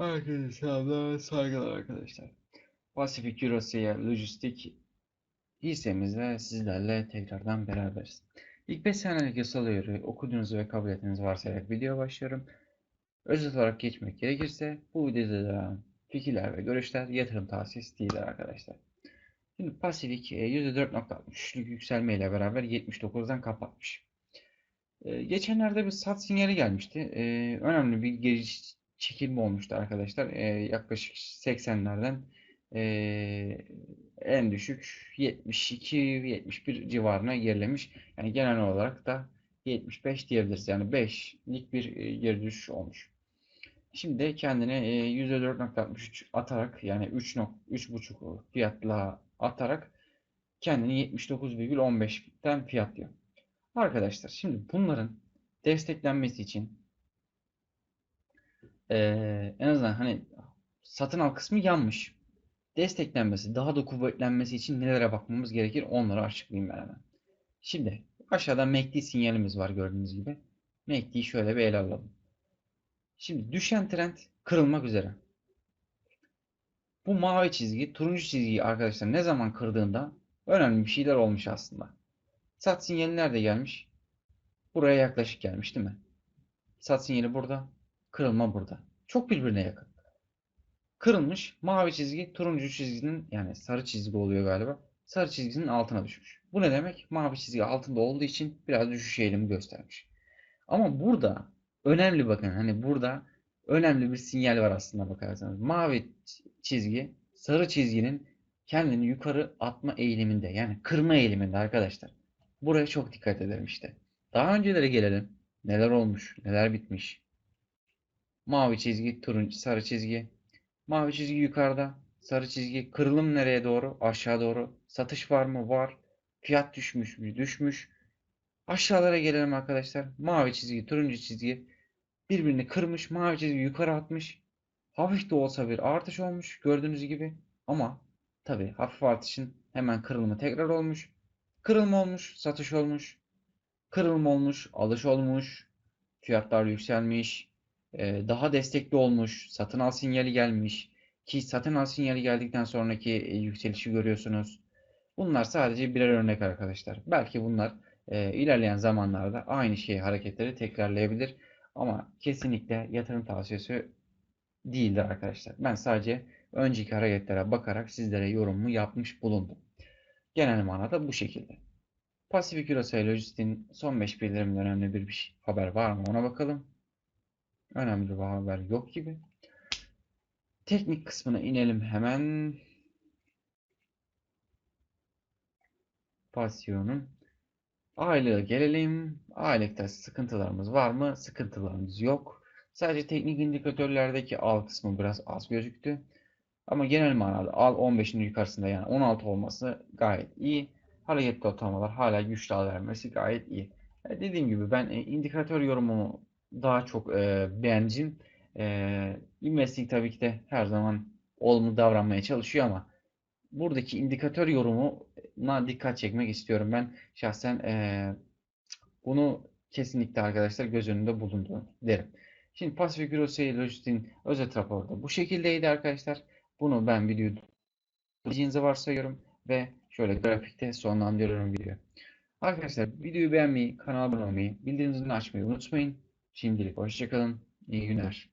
Herkese selamlar, saygılar arkadaşlar. Pasifik Eurosea Lojistik hissemizle sizlerle tekrardan beraberiz. İlk 5 senelik yasal uyarı okuduğunuzu ve kabul ettiğinizi varsayarak video başlıyorum. Özet olarak geçmek gerekirse bu videoda da fikirler ve görüşler yatırım tavsiyesi değildir arkadaşlar. Şimdi Pasifik e, %4.63'lük yükselmeyle beraber 79'dan kapatmış. E, Geçenlerde bir sat sinyali gelmişti. E, Önemli bir geri çekilme olmuştu arkadaşlar. E, yaklaşık 80'lerden e, en düşük 72-71 civarına gerilemiş. Yani genel olarak da 75 diyebiliriz. Yani 5'lik bir e, geri düşüş olmuş. Şimdi kendine e, %4.63 atarak yani 3.3.5 fiyatla atarak kendini 79,15'ten fiyatlıyor. Arkadaşlar şimdi bunların desteklenmesi için eee, en azından hani satın al kısmı yanmış. Desteklenmesi, daha da kuvvetlenmesi için nelere bakmamız gerekir onları açıklayayım ben hemen. Şimdi aşağıda MACD sinyalimiz var gördüğünüz gibi. MACD'yi şöyle bir ele alalım. Şimdi düşen trend kırılmak üzere. Bu mavi çizgi, turuncu çizgiyi arkadaşlar ne zaman kırdığında önemli bir şeyler olmuş aslında. Sat sinyali nerede gelmiş? Buraya yaklaşık gelmiş değil mi? Sat sinyali burada, kırılma burada. Çok birbirine yakın. Kırılmış, mavi çizgi turuncu çizginin yani sarı çizgi oluyor galiba. Sarı çizginin altına düşmüş. Bu ne demek? Mavi çizgi altında olduğu için biraz düşüş eğilimi göstermiş. Ama burada önemli bakın hani burada önemli bir sinyal var aslında bakarsanız. Mavi çizgi sarı çizginin kendini yukarı atma eğiliminde yani kırma eğiliminde arkadaşlar. Buraya çok dikkat edelim işte. Daha öncelere gelelim. Neler olmuş, neler bitmiş. Mavi çizgi, turuncu, sarı çizgi. Mavi çizgi yukarıda, sarı çizgi. Kırılım nereye doğru? Aşağı doğru. Satış var mı? Var. Fiyat düşmüş mü? Düşmüş. Aşağılara gelelim arkadaşlar. Mavi çizgi, turuncu çizgi birbirini kırmış. Mavi çizgi yukarı atmış. Hafif de olsa bir artış olmuş gördüğünüz gibi. Ama tabii hafif artışın hemen kırılımı tekrar olmuş. Kırılma olmuş, satış olmuş. Kırılma olmuş, alış olmuş. Fiyatlar yükselmiş. Daha destekli olmuş. Satın al sinyali gelmiş. Ki satın al sinyali geldikten sonraki yükselişi görüyorsunuz. Bunlar sadece birer örnek arkadaşlar. Belki bunlar ilerleyen zamanlarda aynı şey hareketleri tekrarlayabilir. Ama kesinlikle yatırım tavsiyesi değildir arkadaşlar. Ben sadece önceki hareketlere bakarak sizlere yorumumu yapmış bulundum. Genel manada bu şekilde. Pasifik Eurosay Lojistik'in son 5 bildirimden önemli bir haber var mı ona bakalım. Önemli bir haber yok gibi. Teknik kısmına inelim hemen. Pasyonun Aylığa gelelim. Aylıkta sıkıntılarımız var mı? Sıkıntılarımız yok. Sadece teknik indikatörlerdeki al kısmı biraz az gözüktü. Ama genel manada al 15'in yukarısında yani 16 olması gayet iyi. Hareketli ortalamalar hala güçlü al vermesi gayet iyi. E, dediğim gibi ben e, indikatör yorumumu daha çok e, beğendim. E, Investing tabii ki de her zaman olumlu davranmaya çalışıyor ama buradaki indikatör yorumuna dikkat çekmek istiyorum. Ben şahsen e, bunu kesinlikle arkadaşlar göz önünde bulundurun derim. Şimdi Pacific Eurosea Lojistik'in özet raporu da bu şekildeydi arkadaşlar. Bunu ben videoyu izleyeceğinizi varsayıyorum ve şöyle grafikte sonlandırıyorum video. Arkadaşlar videoyu beğenmeyi, kanala abone olmayı, bildirim zilini açmayı unutmayın. Şimdilik hoşçakalın. İyi günler.